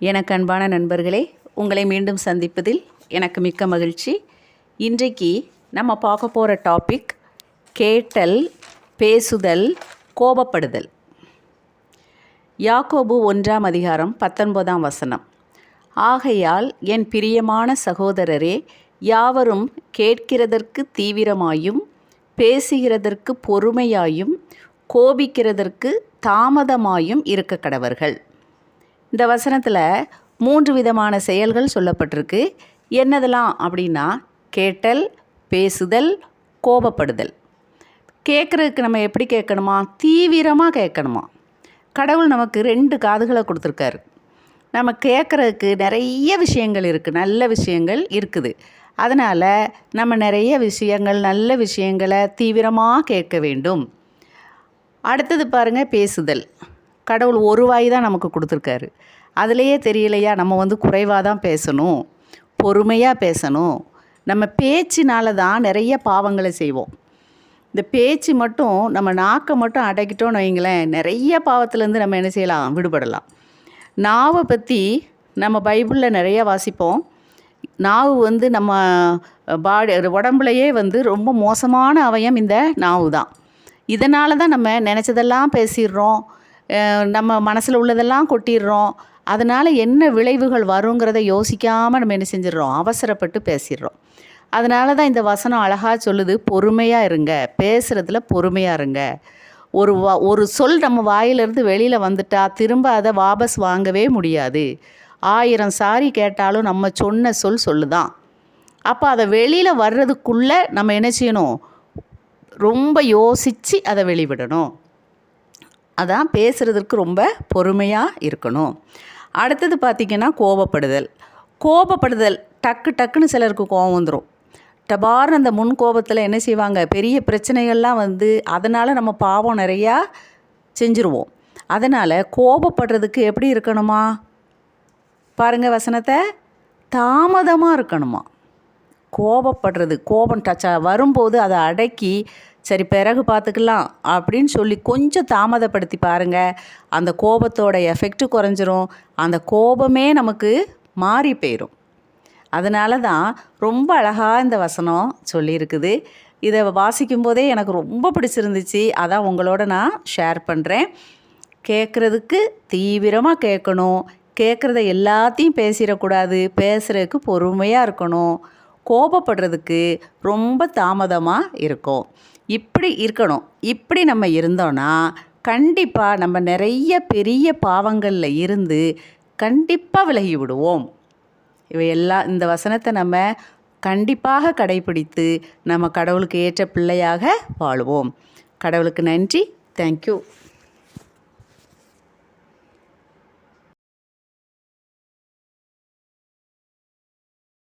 எனக்கு அன்பான நண்பர்களே உங்களை மீண்டும் சந்திப்பதில் எனக்கு மிக்க மகிழ்ச்சி. இன்றைக்கு நம்ம பார்க்க போகிற டாபிக் கேட்டல் பேசுதல் கோபப்படுதல். யாக்கோபு ஒன்றாம் அதிகாரம் பத்தொன்பதாம் வசனம். ஆகையால் என் பிரியமான சகோதரரே யாவரும் கேட்கிறதற்கு தீவிரமாயும் பேசுகிறதற்கு பொறுமையாயும் கோபிக்கிறதற்கு தாமதமாயும் இருக்க கடவர்கள் இந்த வசனத்தில் மூன்று விதமான செயல்கள் சொல்லப்பட்டிருக்கு. என்னதெல்லாம் அப்படின்னா கேட்டல் பேசுதல் கோபப்படுதல். கேட்குறதுக்கு நம்ம எப்படி கேட்கணுமா? தீவிரமாக கேட்கணுமா? கடவுள் நமக்கு ரெண்டு காதுகளை கொடுத்துருக்காரு. நம்ம கேட்குறதுக்கு நிறைய விஷயங்கள் இருக்குது நல்ல விஷயங்கள் இருக்குது. அதனால் நம்ம நிறைய விஷயங்கள் நல்ல விஷயங்களை தீவிரமாக கேட்க வேண்டும். அடுத்தது பாருங்கள் பேசுதல். கடவுள் ஒரு வாய் தான் நமக்கு கொடுத்துருக்காரு. அதுலேயே தெரியலையா நம்ம வந்து குறைவாக தான் பேசணும் பொறுமையாக பேசணும். நம்ம பேச்சினால தான் நிறைய பாவங்களை செய்வோம். இந்த பேச்சு மட்டும் நம்ம நாக்கை மட்டும் அடைக்கிட்டோம்னு வைங்களேன் நிறைய பாவத்துலேருந்து நம்ம என்ன செய்யலாம்? விடுபடலாம். நாவை பற்றி நம்ம பைபிளில் நிறைய வாசிப்போம். நாவு வந்து நம்ம பாடி உடம்புலையே வந்து ரொம்ப மோசமான அவயம் இந்த நாவு தான் இதனால தான் நம்ம நினச்சதெல்லாம் பேசிடுறோம். நம்ம மனசில் உள்ளதெல்லாம் கொட்டிடுறோம். அதனால் என்ன விளைவுகள் வருங்கிறத யோசிக்காமல் நம்ம என்ன செஞ்சிடறோம்? அவசரப்பட்டு பேசிடுறோம். அதனால தான் இந்த வசனம் அழகாக சொல்லுது பொறுமையாக இருங்க. பேசுகிறதுல பொறுமையாக இருங்க. ஒரு வா ஒரு சொல் நம்ம வாயிலிருந்து வெளியில் வந்துட்டா திரும்ப அதை வாபஸ் வாங்கவே முடியாது. ஆயிரம் சாரி கேட்டாலும் நம்ம சொன்ன சொல் சொல்லுதான். அப்போ அதை வெளியில் வர்றதுக்குள்ளே நம்ம என்ன செய்யணும்? ரொம்ப யோசித்து அதை வெளிவிடணும் அதான் பேசுகிறதுக்கு ரொம்ப பொறுமையாக இருக்கணும். அடுத்தது பார்த்திங்கன்னா கோபப்படுதல். கோபப்படுதல் டக்கு டக்குன்னு சிலருக்கு கோபம் வந்துடும் டபார் அந்த முன் கோபத்தில் என்ன செய்வாங்க? பெரிய பிரச்சனைகள்லாம் வந்து அதனால் நம்ம பாவம் நிறையா செஞ்சுருவோம். அதனால் கோபப்படுறதுக்கு எப்படி இருக்கணுமா? பாருங்கள் வசனத்தை. தாமதமாக இருக்கணுமா? கோபப்படுறது கோபம் டச்சா வரும்போது அதை அடக்கி சரி பிறகு பார்த்துக்கலாம் அப்படின்னு சொல்லி கொஞ்சம் தாமதப்படுத்தி பாருங்கள் அந்த கோபத்தோட எஃபெக்ட் குறைஞ்சிரும். அந்த கோபமே நமக்கு மாறி போயிடும் அதனால தான் ரொம்ப அழகாக இந்த வசனம் சொல்லியிருக்குது. இதை வாசிக்கும் போதே எனக்கு ரொம்ப பிடிச்சிருந்துச்சு. அதான் உங்களோட நான் ஷேர் பண்ணுறேன் கேட்குறதுக்கு தீவிரமாக கேட்கணும். கேட்குறத எல்லாத்தையும் பேசிடக்கூடாது. பேசுகிறதுக்கு பொறுமையாக இருக்கணும். கோபப்படுறதுக்கு ரொம்ப தாமதமாக இருக்கும். இப்படி இருக்கணும். இப்படி நம்ம இருந்தோன்னா கண்டிப்பாக நம்ம நிறைய பெரிய பாவங்களில் இருந்து கண்டிப்பாக விலகி விடுவோம். இவையெல்லாம் இந்த வசனத்தை நம்ம கண்டிப்பாக கடைபிடித்து நம்ம கடவுளுக்கு ஏற்ற பிள்ளையாக வாழ்வோம். கடவுளுக்கு நன்றி. தேங்க்யூ